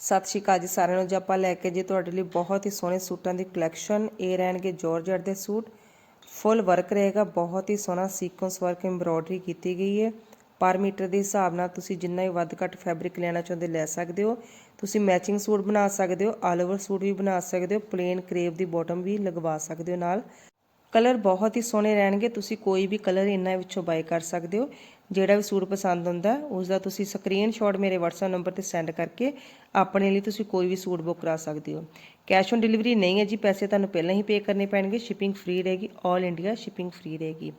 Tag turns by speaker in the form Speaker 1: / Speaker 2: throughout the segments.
Speaker 1: ਸਤਿ ਸ਼੍ਰੀ ਅਕਾਲ ਜੀ ਸਾਰਿਆਂ ਨੂੰ। ਜੇ ਆਪਾਂ ਲੈ ਕੇ ਜੀ ਤੁਹਾਡੇ ਲਈ ਬਹੁਤ ਹੀ ਸੋਹਣੇ ਸੂਟਾਂ ਦੀ ਕਲੈਕਸ਼ਨ ਇਹ ਰਹਿਣਗੇ ਜਾਰਜਟ ਦੇ ਸੂਟ। ਫੁੱਲ ਵਰਕ ਰਹੇਗਾ, ਬਹੁਤ ਹੀ ਸੋਹਣਾ ਸੀਕੁਐਂਸ ਵਰਕ ਐਮਬ੍ਰੋਇਡਰੀ ਕੀਤੀ ਗਈ ਹੈ। ਪਰ ਮੀਟਰ ਦੇ ਹਿਸਾਬ ਨਾਲ ਤੁਸੀਂ ਜਿੰਨਾ ਹੀ ਵੱਧ ਘੱਟ ਫੈਬਰਿਕ ਲੈਣਾ ਚਾਹੁੰਦੇ ਲੈ ਸਕਦੇ ਹੋ। ਤੁਸੀਂ ਮੈਚਿੰਗ ਸੂਟ ਬਣਾ ਸਕਦੇ ਹੋ ਆਲ ਓਵਰ ਸੂਟ ਵੀ ਬਣਾ ਸਕਦੇ ਹੋ ਪਲੇਨ ਕਰੇਵ ਦੀ ਬਾਟਮ ਵੀ ਲਗਵਾ ਸਕਦੇ ਹੋ ਨਾਲ। ਕਲਰ ਬਹੁਤ ਹੀ ਸੋਹਣੇ ਰਹਿਣਗੇ, ਤੁਸੀਂ ਕੋਈ ਵੀ ਕਲਰ ਇਹਨਾਂ ਵਿੱਚੋਂ ਬਾਈ ਕਰ ਸਕਦੇ ਹੋ। ਜਿਹੜਾ ਵੀ ਸੂਟ ਪਸੰਦ ਹੁੰਦਾ ਉਸ ਦਾ ਤੁਸੀਂ ਸਕਰੀਨਸ਼ਾਟ ਮੇਰੇ WhatsApp ਨੰਬਰ ਤੇ ਸੈਂਡ ਕਰਕੇ ਆਪਣੇ ਲਈ ਤੁਸੀਂ ਕੋਈ ਵੀ ਸੂਟ ਬੁੱਕ ਕਰਾ ਸਕਦੇ ਹੋ। ਕੈਸ਼ ਔਨ ਡਿਲੀਵਰੀ ਨਹੀਂ ਹੈ ਜੀ, ਪੈਸੇ ਤੁਹਾਨੂੰ ਪਹਿਲਾਂ ਹੀ ਪੇ ਕਰਨੇ ਪੈਣਗੇ ਸ਼ਿਪਿੰਗ ਫ੍ਰੀ ਰਹੇਗੀ 올 ਇੰਡੀਆ ਸ਼ਿਪਿੰਗ ਫ੍ਰੀ ਰਹੇਗੀ।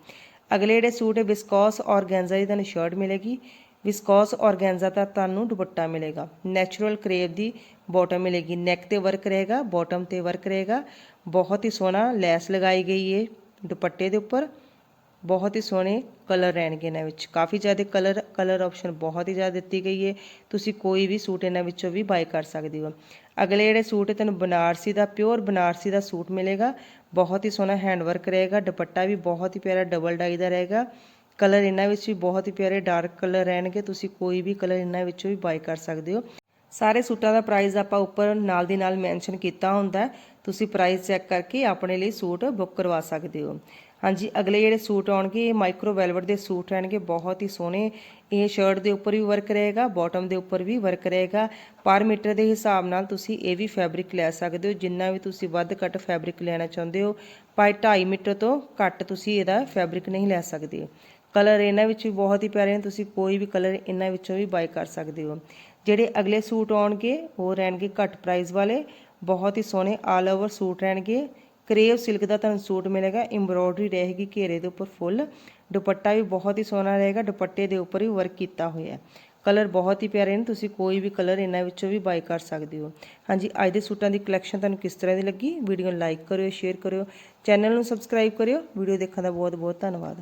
Speaker 1: ਅਗਲੇ ਜਿਹੜੇ ਸੂਟ ਹੈ ਵਿਸਕੋਸ ਔਰਗੈਂਜ਼ਾ ਦੀ ਤੁਹਾਨੂੰ ਸ਼ਰਟ ਮਿਲੇਗੀ। ਵਿਸਕੋਸ ਔਰਗੈਂਜ਼ਾ ਦਾ ਤੁਹਾਨੂੰ ਦੁਪੱਟਾ ਮਿਲੇਗਾ। ਨੈਚੁਰਲ ਕਰੇਵ ਦੀ ਬਾਟਮ ਮਿਲੇਗੀ। ਨੈਕ ਤੇ ਵਰਕ ਰਹੇਗਾ। ਬਾਟਮ ਤੇ ਵਰਕ ਰਹੇਗਾ। ਬਹੁਤ ਹੀ ਸੋਹਣਾ ਲੈਸ ਲਗਾਈ ਗਈ ਹੈ ਦੁਪੱਟੇ ਦੇ ਉੱਪਰ। ਬਹੁਤ ਹੀ ਸੋਹਣੇ ਕਲਰ ਰਹਿਣਗੇ ਇਹਨਾਂ ਵਿੱਚ। ਕਾਫੀ ਜ਼ਿਆਦਾ ਕਲਰ ਕਲਰ ਆਪਸ਼ਨ ਬਹੁਤ ਹੀ ਜ਼ਿਆਦਾ ਦਿੱਤੀ ਗਈ ਹੈ ਤੁਸੀਂ ਕੋਈ ਵੀ ਸੂਟ ਇਹਨਾਂ ਵਿੱਚੋਂ ਵੀ ਬਾਈ ਕਰ ਸਕਦੇ ਹੋ। ਅਗਲੇ ਜਿਹੜੇ ਸੂਟ ਹੈ, ਤੁਹਾਨੂੰ ਬਨਾਰਸੀ ਦਾ ਪਿਓਰ ਬਨਾਰਸੀ ਦਾ ਸੂਟ ਮਿਲੇਗਾ। ਬਹੁਤ ਹੀ ਸੋਹਣਾ ਹੈਂਡ ਵਰਕ ਰਹੇਗਾ। ਦੁਪੱਟਾ ਵੀ ਬਹੁਤ ਹੀ ਪਿਆਰਾ ਡਬਲ ਡਾਈ ਦਾ ਰਹੇਗਾ। ਕਲਰ ਇਹਨਾਂ ਵਿੱਚ ਵੀ ਬਹੁਤ ਹੀ ਪਿਆਰੇ ਡਾਰਕ ਕਲਰ ਰਹਿਣਗੇ, ਤੁਸੀਂ ਕੋਈ ਵੀ ਕਲਰ ਇਹਨਾਂ ਵਿੱਚੋਂ ਵੀ ਬਾਈ ਕਰ ਸਕਦੇ ਹੋ। ਸਾਰੇ ਸੂਟਾਂ ਦਾ ਪ੍ਰਾਈਸ ਆਪਾਂ ਉੱਪਰ ਨਾਲ ਦੀ ਨਾਲ ਮੈਂਸ਼ਨ ਕੀਤਾ ਹੁੰਦਾ ਤੁਸੀਂ ਪ੍ਰਾਈਸ ਚੈੱਕ ਕਰਕੇ ਆਪਣੇ ਲਈ ਸੂਟ ਬੁੱਕ ਕਰਵਾ ਸਕਦੇ ਹੋ। ਹਾਂਜੀ, ਅਗਲੇ ਜਿਹੜੇ ਸੂਟ ਆਉਣਗੇ, ਇਹ ਮਾਈਕਰੋ ਵੈਲਵਟ ਦੇ ਸੂਟ ਰਹਿਣਗੇ, ਬਹੁਤ ਹੀ ਸੋਹਣੇ। ਇਹ ਸ਼ਰਟ ਦੇ ਉੱਪਰ ਵੀ ਵਰਕ ਰਹੇਗਾ ਬਾਟਮ ਦੇ ਉੱਪਰ ਵੀ ਵਰਕ ਰਹੇਗਾ। ਪਰ ਮੀਟਰ ਦੇ ਹਿਸਾਬ ਨਾਲ ਤੁਸੀਂ ਇਹ ਵੀ ਫੈਬਰਿਕ ਲੈ ਸਕਦੇ ਹੋ, ਜਿੰਨਾ ਵੀ ਤੁਸੀਂ ਵੱਧ ਘੱਟ ਫੈਬਰਿਕ ਲੈਣਾ ਚਾਹੁੰਦੇ ਹੋ। ਭਾਵੇਂ 2.5 ਮੀਟਰ ਤੋਂ ਘੱਟ ਤੁਸੀਂ ਇਹਦਾ ਫੈਬਰਿਕ ਨਹੀਂ ਲੈ ਸਕਦੇ। ਕਲਰ ਇਹਨਾਂ ਵਿੱਚ ਵੀ ਬਹੁਤ ਹੀ ਪਿਆਰੇ ਨੇ, ਤੁਸੀਂ ਕੋਈ ਵੀ ਕਲਰ ਇਹਨਾਂ ਵਿੱਚੋਂ ਵੀ ਬਾਈ ਕਰ ਸਕਦੇ ਹੋ। ਜਿਹੜੇ ਅਗਲੇ ਸੂਟ ਆਉਣਗੇ, ਉਹ ਰਹਿਣਗੇ ਘੱਟ ਪ੍ਰਾਈਸ ਵਾਲੇ, ਬਹੁਤ ਹੀ ਸੋਹਣੇ ਆਲ ਓਵਰ ਸੂਟ ਰਹਿਣਗੇ। ਕਰੇਵ ਸਿਲਕ ਦਾ ਤੁਹਾਨੂੰ ਸੂਟ ਮਿਲੇਗਾ ਐਮਬ੍ਰੋਇਡਰੀ ਰਹੇਗੀ ਘੇਰੇ ਦੇ ਉੱਪਰ ਫੁੱਲ ਦੁਪੱਟਾ ਵੀ ਬਹੁਤ ਹੀ ਸੋਹਣਾ ਰਹੇਗਾ, ਦੁਪੱਟੇ ਦੇ ਉੱਪਰ ਵੀ ਵਰਕ ਕੀਤਾ ਹੋਇਆ। ਹੈ ਕਲਰ ਬਹੁਤ ਹੀ ਪਿਆਰੇ ਨੇ, ਤੁਸੀਂ ਕੋਈ ਵੀ ਕਲਰ ਇਹਨਾਂ ਵਿੱਚੋਂ ਵੀ ਬਾਈ ਕਰ ਸਕਦੇ ਹੋ। ਹਾਂਜੀ, ਅੱਜ ਦੇ ਸੂਟਾਂ ਦੀ ਕਲੈਕਸ਼ਨ ਤੁਹਾਨੂੰ ਕਿਸ ਤਰ੍ਹਾਂ ਦੀ ਲੱਗੀ? ਵੀਡੀਓ ਨੂੰ ਲਾਈਕ ਕਰਿਓ ਸ਼ੇਅਰ ਕਰਿਓ ਚੈਨਲ ਨੂੰ ਸਬਸਕ੍ਰਾਈਬ ਕਰਿਓ। ਵੀਡੀਓ ਦੇਖਣ ਦਾ ਬਹੁਤ ਬਹੁਤ ਧੰਨਵਾਦ।